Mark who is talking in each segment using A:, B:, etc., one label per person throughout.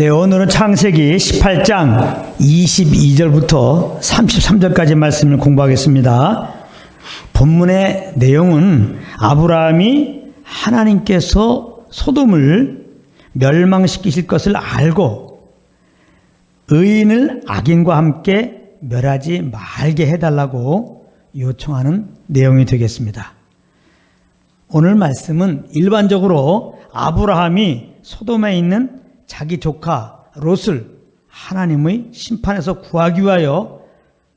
A: 네
B: 네, 오늘은 창세기 18장 22절부터 33절까지 말씀을 공부하겠습니다. 본문의 내용은 아브라함이 하나님께서 소돔을 멸망시키실 것을 알고 의인을 악인과 함께 멸하지 말게 해달라고 요청하는 내용이 되겠습니다. 오늘 말씀은 일반적으로 아브라함이 소돔에 있는 자기 조카 롯을 하나님의 심판에서 구하기 위하여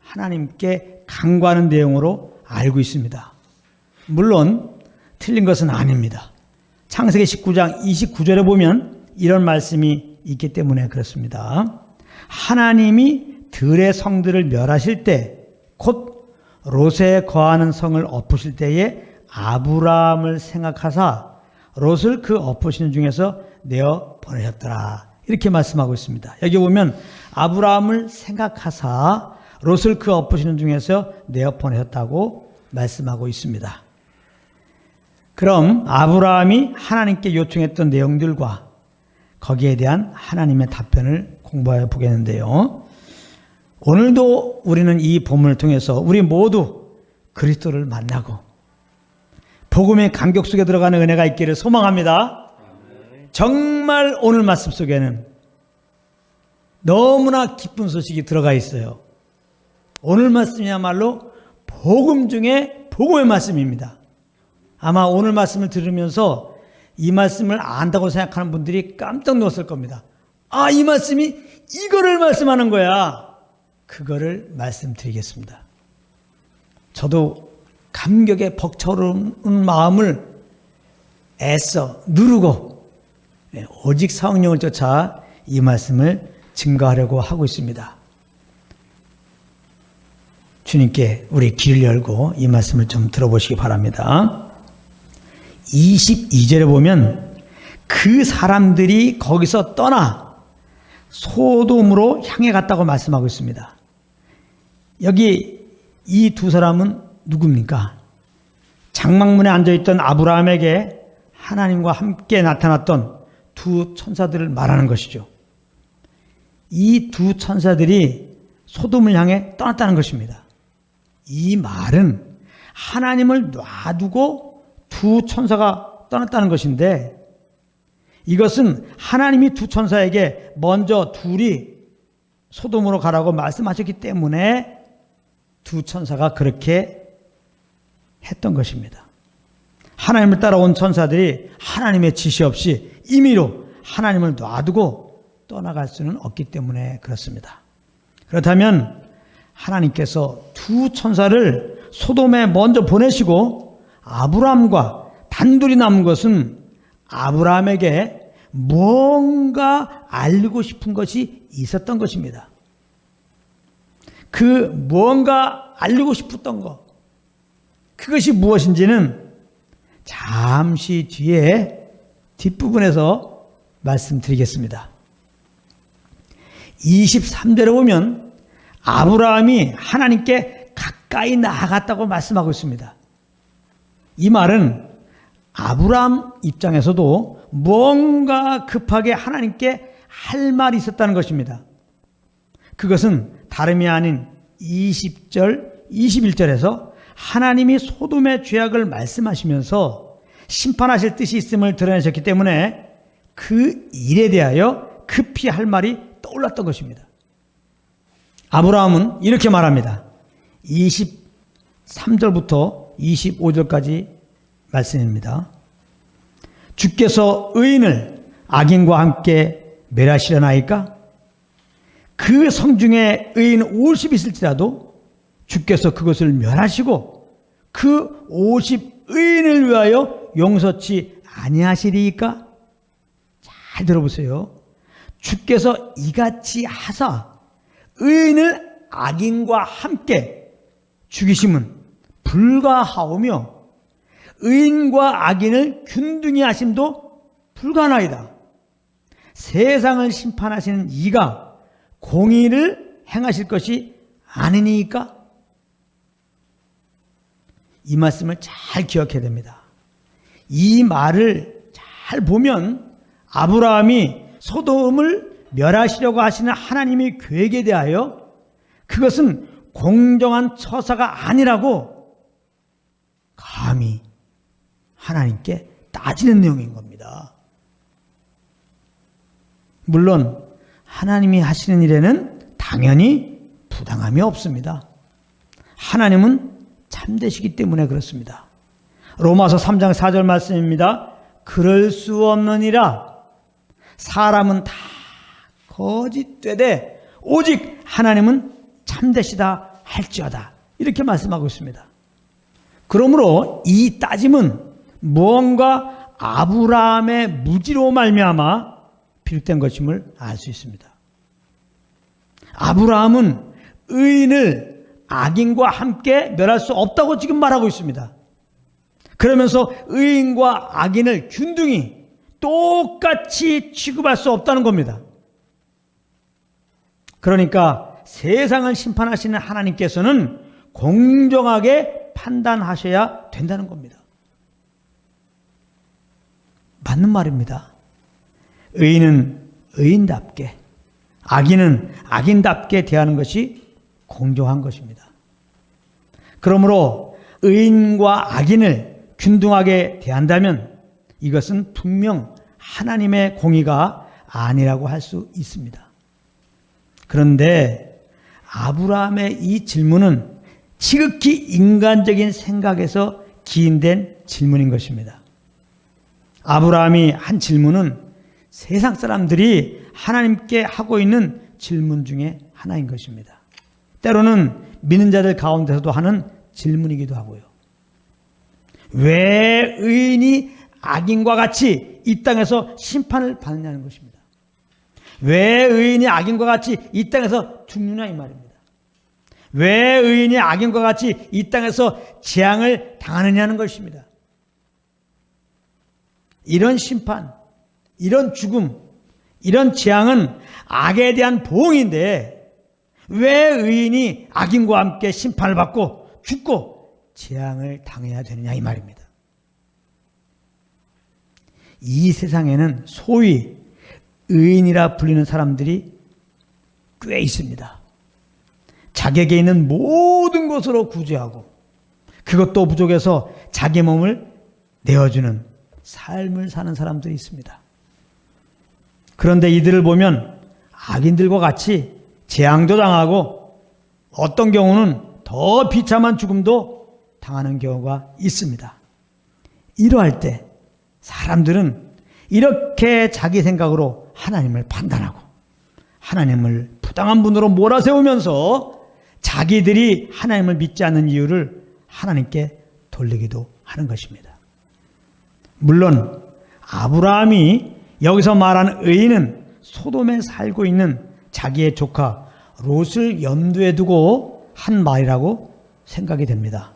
B: 하나님께 강구하는 내용으로 알고 있습니다. 물론 틀린 것은 아닙니다. 창세기 19장 29절에 보면 이런 말씀이 있기 때문에 그렇습니다. 하나님이 들의 성들을 멸하실 때 곧 롯에 거하는 성을 엎으실 때에 아브라함을 생각하사 롯을 그 엎으시는 중에서 내어 보내셨더라. 이렇게 말씀하고 있습니다. 여기 보면 아브라함을 생각하사 롯을 그 엎으시는 중에서 내어 보내셨다고 말씀하고 있습니다. 그럼 아브라함이 하나님께 요청했던 내용들과 거기에 대한 하나님의 답변을 공부해 보겠는데요. 오늘도 우리는 이 본문을 통해서 우리 모두 그리스도를 만나고 복음의 감격 속에 들어가는 은혜가 있기를 소망합니다. 정말 오늘 말씀 속에는 너무나 기쁜 소식이 들어가 있어요. 오늘 말씀이야말로 복음 중에 복음의 말씀입니다. 아마 오늘 말씀을 들으면서 이 말씀을 안다고 생각하는 분들이 깜짝 놀랐을 겁니다. 아, 이 말씀이 이거를 말씀하는 거야. 그거를 말씀드리겠습니다. 저도 감격에 벅차오르는 마음을 애써 누르고 네, 오직 성령을 쫓아 이 말씀을 증거하려고 하고 있습니다. 주님께 우리 귀를 열고 이 말씀을 좀 들어보시기 바랍니다. 22절에 보면 그 사람들이 거기서 떠나 소돔으로 향해 갔다고 말씀하고 있습니다. 여기 이 두 사람은 누굽니까? 장막문에 앉아있던 아브라함에게 하나님과 함께 나타났던 두 천사들을 말하는 것이죠. 이 두 천사들이 소돔을 향해 떠났다는 것입니다. 이 말은 하나님을 놔두고 두 천사가 떠났다는 것인데 이것은 하나님이 두 천사에게 먼저 둘이 소돔으로 가라고 말씀하셨기 때문에 두 천사가 그렇게 했던 것입니다. 하나님을 따라온 천사들이 하나님의 지시 없이 임의로 하나님을 놔두고 떠나갈 수는 없기 때문에 그렇습니다. 그렇다면 하나님께서 두 천사를 소돔에 먼저 보내시고 아브라함과 단둘이 남은 것은 아브라함에게 뭔가 알고 싶은 것이 있었던 것입니다. 그 뭔가 알고 싶었던 것, 그것이 무엇인지는 잠시 뒤에 뒷부분에서 말씀드리겠습니다. 23절에 보면 아브라함이 하나님께 가까이 나아갔다고 말씀하고 있습니다. 이 말은 아브라함 입장에서도 뭔가 급하게 하나님께 할 말이 있었다는 것입니다. 그것은 다름이 아닌 20절, 21절에서 하나님이 소돔의 죄악을 말씀하시면서 심판하실 뜻이 있음을 드러내셨기 때문에 그 일에 대하여 급히 할 말이 떠올랐던 것입니다. 아브라함은 이렇게 말합니다. 23절부터 25절까지 말씀입니다. 주께서 의인을 악인과 함께 멸하시려나이까? 그 성중에 의인 50 있을지라도 주께서 그것을 멸하시고 그 50 의인을 위하여 용서치 아니하시리이까? 잘 들어보세요. 주께서 이같이 하사 의인을 악인과 함께 죽이심은 불가하오며 의인과 악인을 균등히 하심도 불가나이다. 세상을 심판하시는 이가 공의를 행하실 것이 아니니까 이 말씀을 잘 기억해야 됩니다. 이 말을 잘 보면 아브라함이 소돔을 멸하시려고 하시는 하나님의 계획에 대하여 그것은 공정한 처사가 아니라고 감히 하나님께 따지는 내용인 겁니다. 물론 하나님이 하시는 일에는 당연히 부당함이 없습니다. 하나님은 참되시기 때문에 그렇습니다. 로마서 3장 4절 말씀입니다. 그럴 수 없느니라 사람은 다 거짓되되 오직 하나님은 참되시다 할지어다 이렇게 말씀하고 있습니다. 그러므로 이 따짐은 무언가 아브라함의 무지로 말미암아 비롯된 것임을 알 수 있습니다. 아브라함은 의인을 악인과 함께 멸할 수 없다고 지금 말하고 있습니다. 그러면서 의인과 악인을 균등히 똑같이 취급할 수 없다는 겁니다. 그러니까 세상을 심판하시는 하나님께서는 공정하게 판단하셔야 된다는 겁니다. 맞는 말입니다. 의인은 의인답게, 악인은 악인답게 대하는 것이 공정한 것입니다. 그러므로 의인과 악인을 균등하게 대한다면 이것은 분명 하나님의 공의가 아니라고 할 수 있습니다. 그런데 아브라함의 이 질문은 지극히 인간적인 생각에서 기인된 질문인 것입니다. 아브라함이 한 질문은 세상 사람들이 하나님께 하고 있는 질문 중에 하나인 것입니다. 때로는 믿는 자들 가운데서도 하는 질문이기도 하고요. 왜 의인이 악인과 같이 이 땅에서 심판을 받느냐는 것입니다. 왜 의인이 악인과 같이 이 땅에서 죽느냐 이 말입니다. 왜 의인이 악인과 같이 이 땅에서 재앙을 당하느냐는 것입니다. 이런 심판, 이런 죽음, 이런 재앙은 악에 대한 보응인데 왜 의인이 악인과 함께 심판을 받고 죽고 재앙을 당해야 되느냐 이 말입니다. 이 세상에는 소위 의인이라 불리는 사람들이 꽤 있습니다. 자기에게 있는 모든 것으로 구제하고 그것도 부족해서 자기 몸을 내어주는 삶을 사는 사람들이 있습니다. 그런데 이들을 보면 악인들과 같이 재앙도 당하고 어떤 경우는 더 비참한 죽음도 당하는 경우가 있습니다. 이러할 때 사람들은 이렇게 자기 생각으로 하나님을 판단하고 하나님을 부당한 분으로 몰아세우면서 자기들이 하나님을 믿지 않는 이유를 하나님께 돌리기도 하는 것입니다. 물론 아브라함이 여기서 말하는 의인은 소돔에 살고 있는 자기의 조카 롯을 염두에 두고 한 말이라고 생각이 됩니다.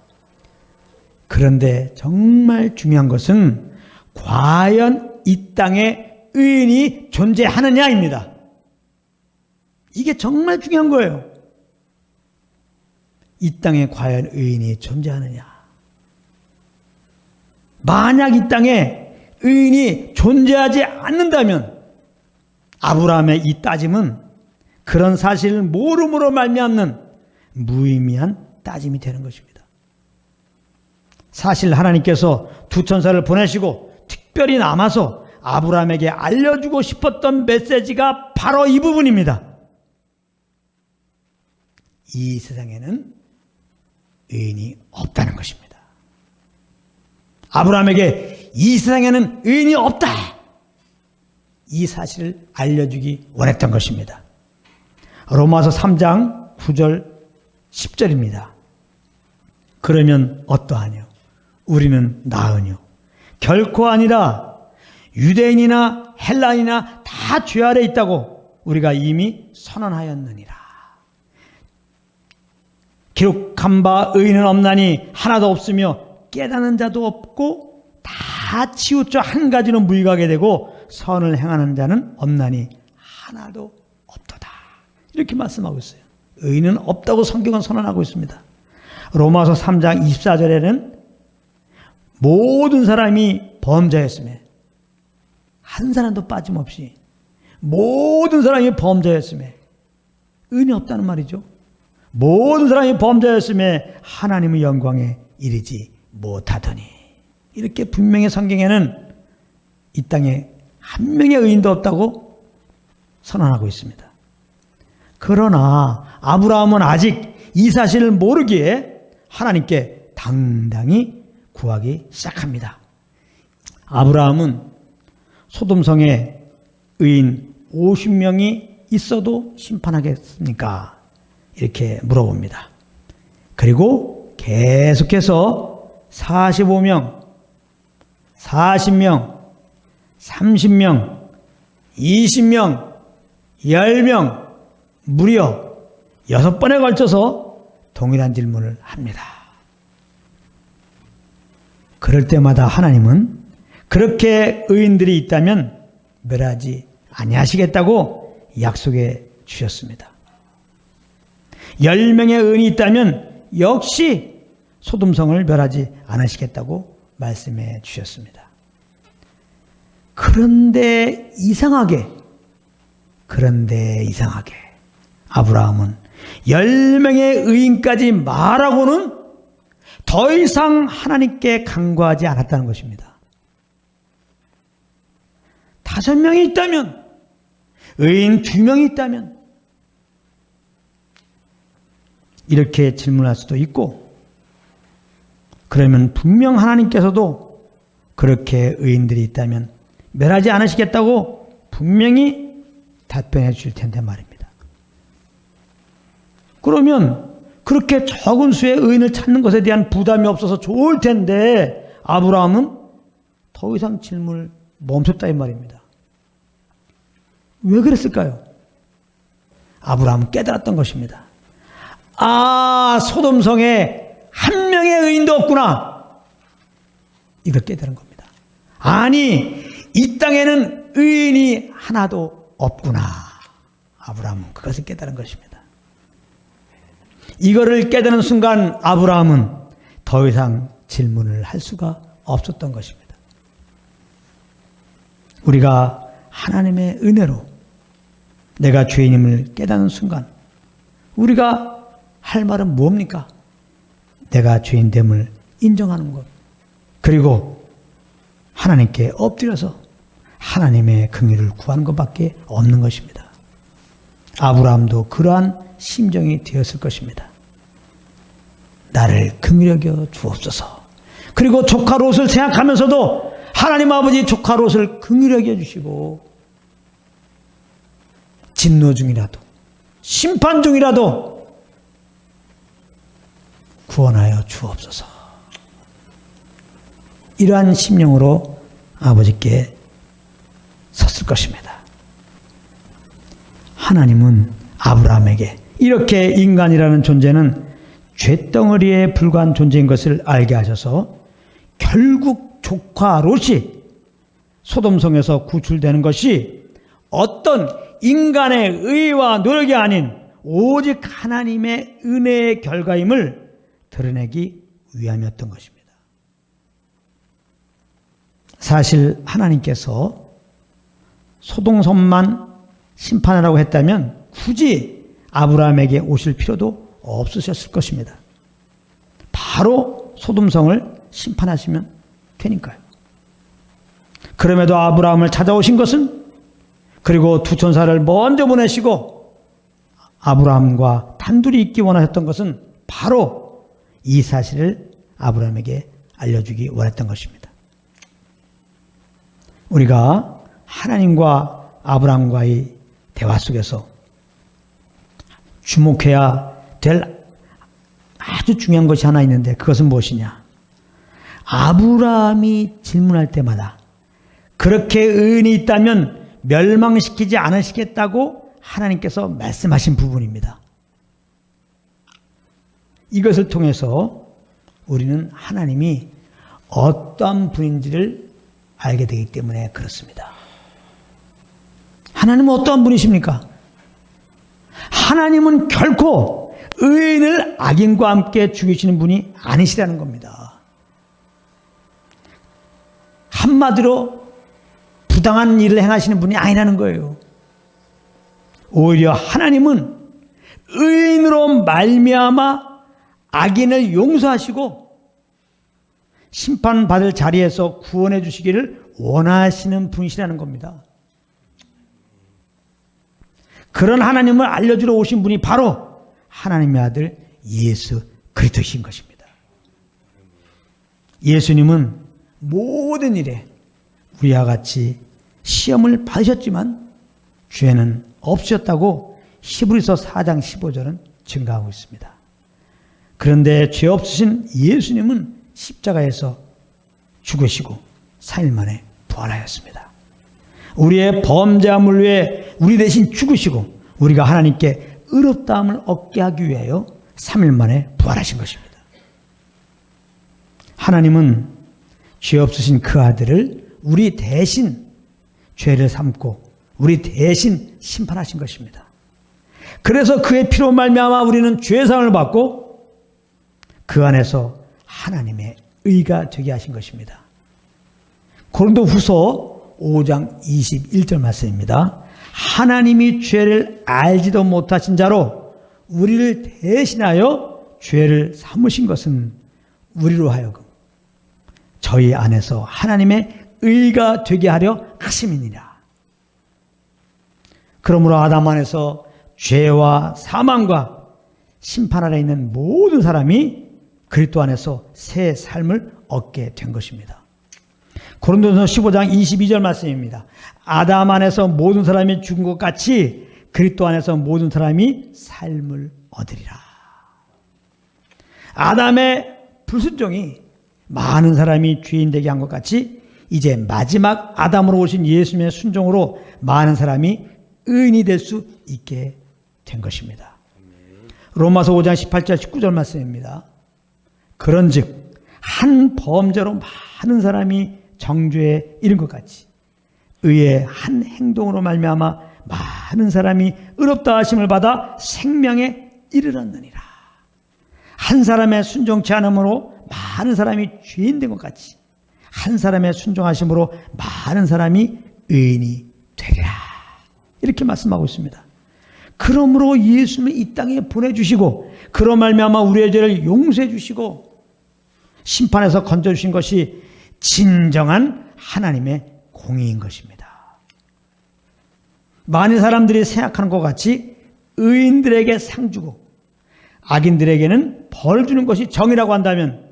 B: 그런데 정말 중요한 것은 과연 이 땅에 의인이 존재하느냐입니다. 이게 정말 중요한 거예요. 이 땅에 과연 의인이 존재하느냐. 만약 이 땅에 의인이 존재하지 않는다면 아브라함의 이 따짐은 그런 사실을 모름으로 말미암는 무의미한 따짐이 되는 것입니다. 사실 하나님께서 두 천사를 보내시고 특별히 남아서 아브라함에게 알려주고 싶었던 메시지가 바로 이 부분입니다. 이 세상에는 의인이 없다는 것입니다. 아브라함에게 이 세상에는 의인이 없다. 이 사실을 알려주기 원했던 것입니다. 로마서 3장 9절 10절입니다. 그러면 어떠하뇨? 우리는 나으뇨? 결코 아니라 유대인이나 헬라인이나 다 죄 아래 있다고 우리가 이미 선언하였느니라. 기록한 바 의인은 없나니 하나도 없으며 깨닫는 자도 없고 다 치우쳐 한 가지는 무익하게 되고 선을 행하는 자는 없나니 하나도. 이렇게 말씀하고 있어요. 의인은 없다고 성경은 선언하고 있습니다. 로마서 3장 24절에는 모든 사람이 범죄했음에 한 사람도 빠짐없이 모든 사람이 범죄했음에 의인이 없다는 말이죠. 모든 사람이 범죄했음에 하나님의 영광에 이르지 못하더니 이렇게 분명히 성경에는 이 땅에 한 명의 의인도 없다고 선언하고 있습니다. 그러나 아브라함은 아직 이 사실을 모르기에 하나님께 당당히 구하기 시작합니다. 아브라함은 소돔성에 의인 50명이 있어도 심판하겠습니까? 이렇게 물어봅니다. 그리고 계속해서 45명, 40명, 30명, 20명, 10명, 무려 여섯 번에 걸쳐서 동일한 질문을 합니다. 그럴 때마다 하나님은 그렇게 의인들이 있다면 멸하지 아니하시겠다고 약속해 주셨습니다. 열 명의 의인이 있다면 역시 소돔성을 멸하지 않으시겠다고 말씀해 주셨습니다. 그런데 이상하게 그런데 이상하게 아브라함은 열 명의 의인까지 말하고는 더 이상 하나님께 간구하지 않았다는 것입니다. 다섯 명이 있다면, 의인 두 명이 있다면, 이렇게 질문할 수도 있고, 그러면 분명 하나님께서도 그렇게 의인들이 있다면 멸하지 않으시겠다고 분명히 답변해 주실 텐데 말입니다. 그러면 그렇게 적은 수의 의인을 찾는 것에 대한 부담이 없어서 좋을 텐데 아브라함은 더 이상 질문을 멈췄다 이 말입니다. 왜 그랬을까요? 아브라함은 깨달았던 것입니다. 아, 소돔성에 한 명의 의인도 없구나. 이걸 깨달은 겁니다. 아니, 이 땅에는 의인이 하나도 없구나. 아브라함은 그것을 깨달은 것입니다. 이거를 깨달은 순간 아브라함은 더 이상 질문을 할 수가 없었던 것입니다. 우리가 하나님의 은혜로 내가 죄인임을 깨닫는 순간 우리가 할 말은 뭡니까? 내가 죄인됨을 인정하는 것. 그리고 하나님께 엎드려서 하나님의 긍휼을 구하는 것밖에 없는 것입니다. 아브라함도 그러한 심정이 되었을 것입니다. 나를 긍휼히 여겨 주옵소서. 그리고 조카 롯을 생각하면서도 하나님 아버지 조카 롯을 긍휼히 여겨 주시고 진노 중이라도 심판 중이라도 구원하여 주옵소서. 이러한 심령으로 아버지께 섰을 것입니다. 하나님은 아브라함에게 이렇게 인간이라는 존재는 쇳덩어리에 불과한 존재인 것을 알게 하셔서 결국 조카 롯이 소돔성에서 구출되는 것이 어떤 인간의 의와 노력이 아닌 오직 하나님의 은혜의 결과임을 드러내기 위함이었던 것입니다. 사실 하나님께서 소동섬만 심판하라고 했다면 굳이 아브라함에게 오실 필요도 없으셨을 것입니다. 바로 소돔성을 심판하시면 되니까요. 그럼에도 아브라함을 찾아오신 것은 그리고 두 천사를 먼저 보내시고 아브라함과 단둘이 있기 원하셨던 것은 바로 이 사실을 아브라함에게 알려주기 원했던 것입니다. 우리가 하나님과 아브라함과의 대화 속에서 주목해야 될 아주 중요한 것이 하나 있는데 그것은 무엇이냐? 아브라함이 질문할 때마다 그렇게 의인이 있다면 멸망시키지 않으시겠다고 하나님께서 말씀하신 부분입니다. 이것을 통해서 우리는 하나님이 어떠한 분인지를 알게 되기 때문에 그렇습니다. 하나님은 어떠한 분이십니까? 하나님은 결코 의인을 악인과 함께 죽이시는 분이 아니시라는 겁니다. 한마디로 부당한 일을 행하시는 분이 아니라는 거예요. 오히려 하나님은 의인으로 말미암아 악인을 용서하시고 심판받을 자리에서 구원해 주시기를 원하시는 분이시라는 겁니다. 그런 하나님을 알려주러 오신 분이 바로 하나님의 아들 예수 그리스도이신 것입니다. 예수님은 모든 일에 우리와 같이 시험을 받으셨지만 죄는 없으셨다고 히브리서 4장 15절은 증가하고 있습니다. 그런데 죄 없으신 예수님은 십자가에서 죽으시고 3일 만에 부활하였습니다. 우리의 범죄와 물류에 우리 대신 죽으시고 우리가 하나님께 의롭다함을 얻게 하기 위하여 3일 만에 부활하신 것입니다. 하나님은 죄 없으신 그 아들을 우리 대신 죄를 삼고 우리 대신 심판하신 것입니다. 그래서 그의 피로 말미암아 우리는 죄상을 받고 그 안에서 하나님의 의가 되게 하신 것입니다. 고린도 후서 5장 21절 말씀입니다. 하나님이 죄를 알지도 못하신 자로 우리를 대신하여 죄를 삼으신 것은 우리로 하여금 저희 안에서 하나님의 의가 되게 하려 하심이니라. 그러므로 아담 안에서 죄와 사망과 심판 아래 있는 모든 사람이 그리스도 안에서 새 삶을 얻게 된 것입니다. 고린도서 15장 22절 말씀입니다. 아담 안에서 모든 사람이 죽은 것 같이 그리스도 안에서 모든 사람이 삶을 얻으리라. 아담의 불순종이 많은 사람이 죄인 되게 한 것 같이 이제 마지막 아담으로 오신 예수님의 순종으로 많은 사람이 의인이 될 수 있게 된 것입니다. 로마서 5장 18절 19절 말씀입니다. 그런즉 한 범죄로 많은 사람이 정죄에 이른 것 같이 의의 한 행동으로 말미암아 많은 사람이 의롭다 하심을 받아 생명에 이르렀느니라. 한 사람의 순종치 않음으로 많은 사람이 죄인 된 것 같이 한 사람의 순종하심으로 많은 사람이 의인이 되리라. 이렇게 말씀하고 있습니다. 그러므로 예수님을 이 땅에 보내주시고 그로 말미암아 우리의 죄를 용서해 주시고 심판에서 건져 주신 것이 진정한 하나님의 공의인 것입니다. 많은 사람들이 생각하는 것 같이 의인들에게 상 주고 악인들에게는 벌 주는 것이 정이라고 한다면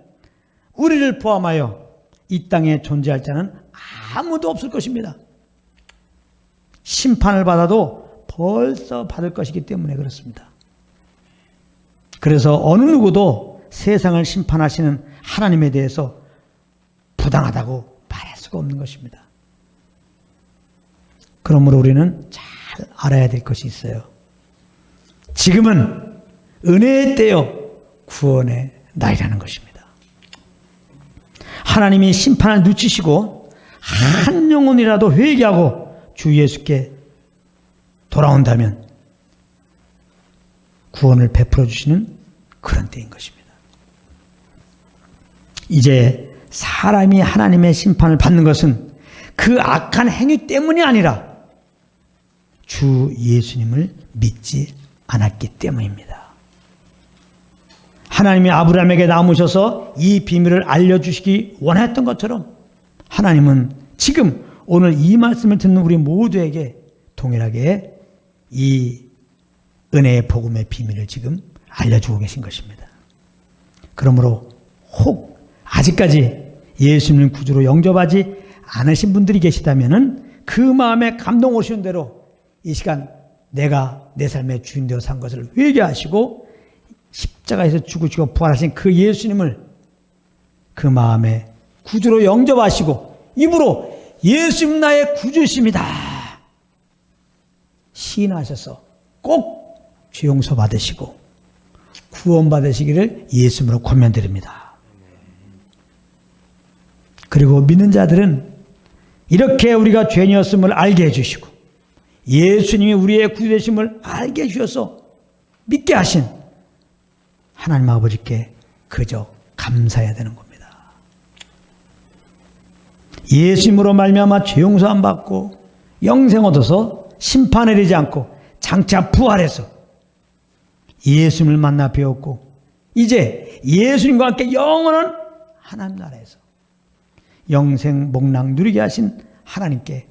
B: 우리를 포함하여 이 땅에 존재할 자는 아무도 없을 것입니다. 심판을 받아도 벌써 받을 것이기 때문에 그렇습니다. 그래서 어느 누구도 세상을 심판하시는 하나님에 대해서 부당하다고 말할 수가 없는 것입니다. 그러므로 우리는 잘 알아야 될 것이 있어요. 지금은 은혜의 때요 구원의 날이라는 것입니다. 하나님이 심판을 늦추시고 한 영혼이라도 회개하고 주 예수께 돌아온다면 구원을 베풀어 주시는 그런 때인 것입니다. 이제 사람이 하나님의 심판을 받는 것은 그 악한 행위 때문이 아니라 주 예수님을 믿지 않았기 때문입니다. 하나님이 아브라함에게 남으셔서 이 비밀을 알려주시기 원했던 것처럼 하나님은 지금 오늘 이 말씀을 듣는 우리 모두에게 동일하게 이 은혜의 복음의 비밀을 지금 알려주고 계신 것입니다. 그러므로 혹 아직까지 예수님 구주로 영접하지 않으신 분들이 계시다면은 그 마음에 감동 오시는 대로 이 시간 내가 내 삶의 주인 되어 산 것을 회개하시고 십자가에서 죽으시고 부활하신 그 예수님을 그 마음에 구주로 영접하시고 입으로 예수님 나의 구주십니다. 시인하셔서 꼭 죄 용서 받으시고 구원 받으시기를 예수님으로 권면드립니다. 그리고 믿는 자들은 이렇게 우리가 죄인이었음을 알게 해주시고 예수님이 우리의 구주되심을 알게 해주셔서 믿게 하신 하나님 아버지께 그저 감사해야 되는 겁니다. 예수님으로 말미암아 죄 용서함 받고 영생 얻어서 심판에 이르지 않고 장차 부활해서 예수님을 만나 배웠고 이제 예수님과 함께 영원한 하나님 나라에서 영생 목락 누리게 하신 하나님께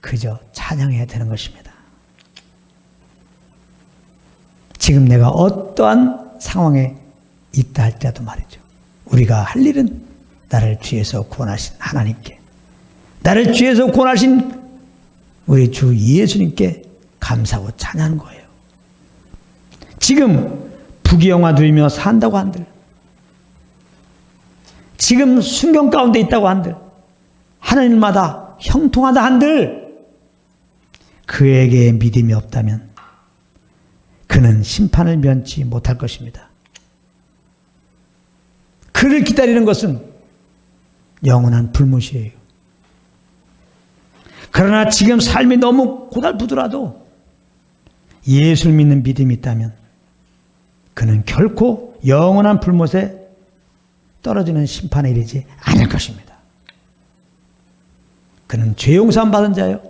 B: 그저 찬양해야 되는 것입니다. 지금 내가 어떠한 상황에 있다 할때도 말이죠. 우리가 할 일은 나를 죄에서 구원하신 하나님께 나를 죄에서 구원하신 우리 주 예수님께 감사하고 찬양하는 거예요. 지금 부귀영화 누리며 산다고 한들 지금 순경 가운데 있다고 한들 하나님마다 형통하다 한들 그에게 믿음이 없다면 그는 심판을 면치 못할 것입니다. 그를 기다리는 것은 영원한 불못이에요. 그러나 지금 삶이 너무 고달프더라도 예수를 믿는 믿음이 있다면 그는 결코 영원한 불못에 떨어지는 심판에 이르지 않을 것입니다. 그는 죄 용서함 받은 자요.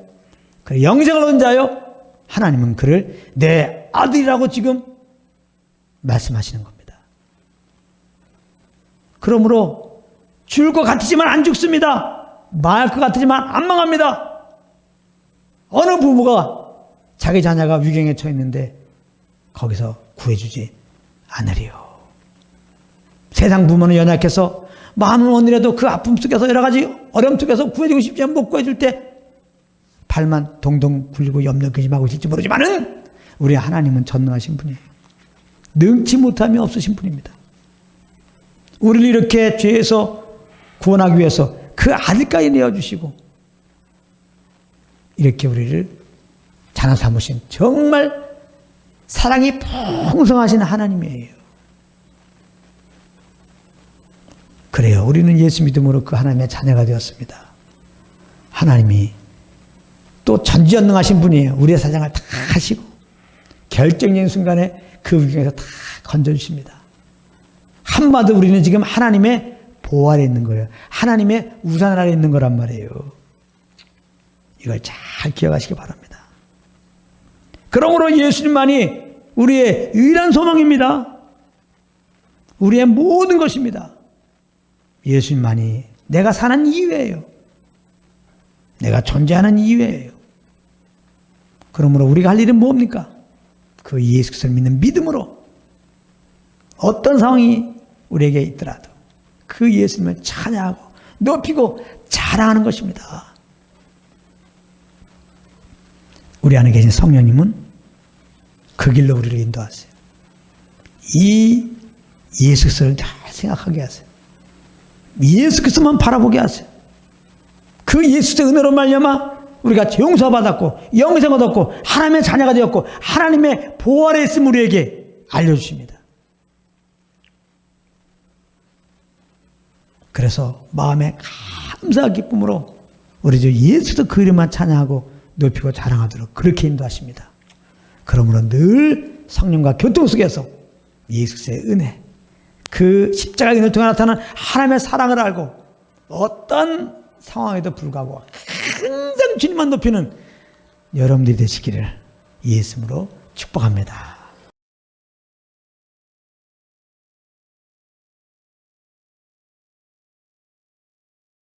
B: 그는 영생을 얻은 자요. 하나님은 그를 내 아들이라고 지금 말씀하시는 겁니다. 그러므로 죽을 것 같지만 안 죽습니다. 망할 것 같지만 안 망합니다. 어느 부모가 자기 자녀가 위경에 처했는데 거기서 구해주지 않으리요. 세상 부모는 연약해서 마음은 원이라도 그 아픔 속에서 여러 가지 어려움 속에서 구해주고 싶지만 못 구해줄 때 발만 동동 굴리고 염려 근심하고 있을지 모르지만은 우리 하나님은 전능하신 분이에요. 능치 못함이 없으신 분입니다. 우리를 이렇게 죄에서 구원하기 위해서 그 아들까지 내어주시고 이렇게 우리를 자나 삼으신 정말 사랑이 풍성하신 하나님이에요. 그래요. 우리는 예수 믿음으로 그 하나님의 자녀가 되었습니다. 하나님이 또 전지전능하신 분이에요. 우리의 사장을 다 하시고 결정적인 순간에 그 위경에서 다 건져주십니다. 한마디 우리는 지금 하나님의 보호 아래 있는 거예요. 하나님의 우산 아래 있는 거란 말이에요. 이걸 잘 기억하시기 바랍니다. 그러므로 예수님만이 우리의 유일한 소망입니다. 우리의 모든 것입니다. 예수님만이 내가 사는 이유예요. 내가 존재하는 이유예요. 그러므로 우리가 할 일은 뭡니까? 그 예수 그리스도를 믿는 믿음으로 어떤 상황이 우리에게 있더라도 그 예수님을 찬양하고 높이고 자랑하는 것입니다. 우리 안에 계신 성령님은 그 길로 우리를 인도하세요. 이 예수 그리스도를 잘 생각하게 하세요. 예수 그리스도만 바라보게 하세요. 그 예수의 은혜로 말미암아 우리가 용서 받았고 영생 얻었고 하나님의 자녀가 되었고 하나님의 보호 아래 있음 우리에게 알려주십니다. 그래서 마음에 감사 기쁨으로 우리 주 예수도 그 이름만 찬양하고 높이고 자랑하도록 그렇게 인도하십니다. 그러므로 늘 성령과 교통 속에서 예수의 은혜, 그 십자가의 은혜를 통해 나타나는 하나님의 사랑을 알고 어떤 상황에도 불구하고 항상 주님만 높이는 여러분들이 되시기를 예수로 축복합니다.